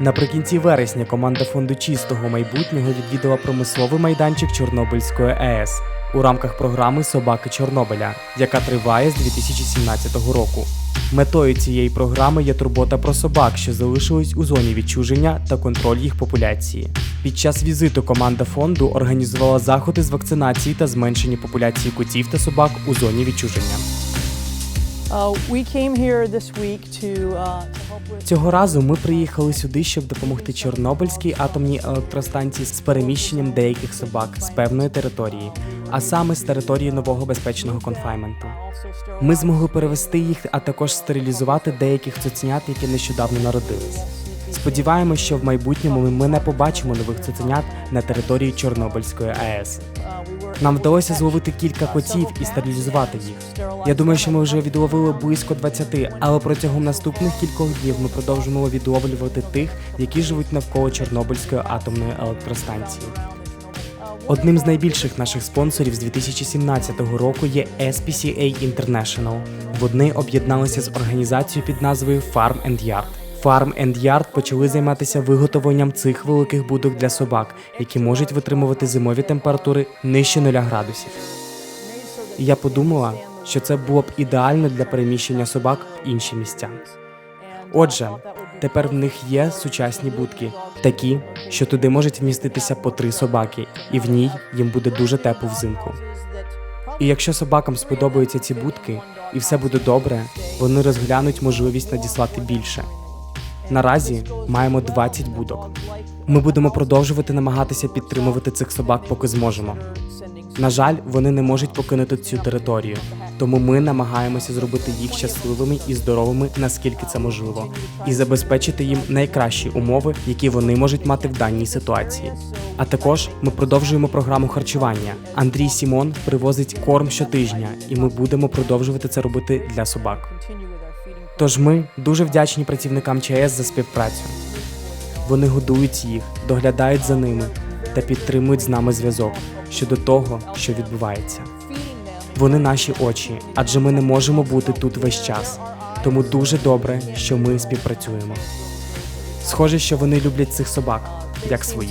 Наприкінці вересня команда фонду чистого майбутнього відвідала промисловий майданчик Чорнобильської АЕС у рамках програми Собаки Чорнобиля, яка триває з 2017 року. Метою цієї програми є турбота про собак, що залишились у зоні відчуження та контроль їх популяції. Під час візиту команда фонду організувала заходи з вакцинації та зменшення популяції котів та собак у зоні відчуження. Uh, we came here this week to, uh, Цього разу ми приїхали сюди, щоб допомогти Чорнобильській атомній електростанції з переміщенням деяких собак з певної території, а саме з території нового безпечного конфайменту. Ми змогли перевести їх, а також стерилізувати деяких цуценят, які нещодавно народились. Сподіваємось, що в майбутньому ми не побачимо нових цуценят на території Чорнобильської АЕС. Нам вдалося зловити кілька котів і стерилізувати їх. Я думаю, що ми вже відловили близько 20, але протягом наступних кількох днів ми продовжимо відловлювати тих, які живуть навколо Чорнобильської атомної електростанції. Одним з найбільших наших спонсорів з 2017 року є SPCA International. Вони об'єдналися з організацією під назвою Farm and Yard. Farm and Yard почали займатися виготовленням цих великих будок для собак, які можуть витримувати зимові температури нижче 0 градусів. І я подумала, що це було б ідеально для переміщення собак в інші місця. Отже, тепер в них є сучасні будки, такі, що туди можуть вміститися по три собаки, і в ній їм буде дуже тепло взимку. І якщо собакам сподобаються ці будки і все буде добре, вони розглянуть можливість надіслати більше. Наразі маємо 20 будок. Ми будемо продовжувати намагатися підтримувати цих собак, поки зможемо. На жаль, вони не можуть покинути цю територію, тому ми намагаємося зробити їх щасливими і здоровими, наскільки це можливо, і забезпечити їм найкращі умови, які вони можуть мати в даній ситуації. А також ми продовжуємо програму харчування. Андрій Сімон привозить корм щотижня, і ми будемо продовжувати це робити для собак. Тож ми дуже вдячні працівникам ЧАЕС за співпрацю. Вони годують їх, доглядають за ними та підтримують з нами зв'язок щодо того, що відбувається. Вони наші очі, адже ми не можемо бути тут весь час. Тому дуже добре, що ми співпрацюємо. Схоже, що вони люблять цих собак, як свої.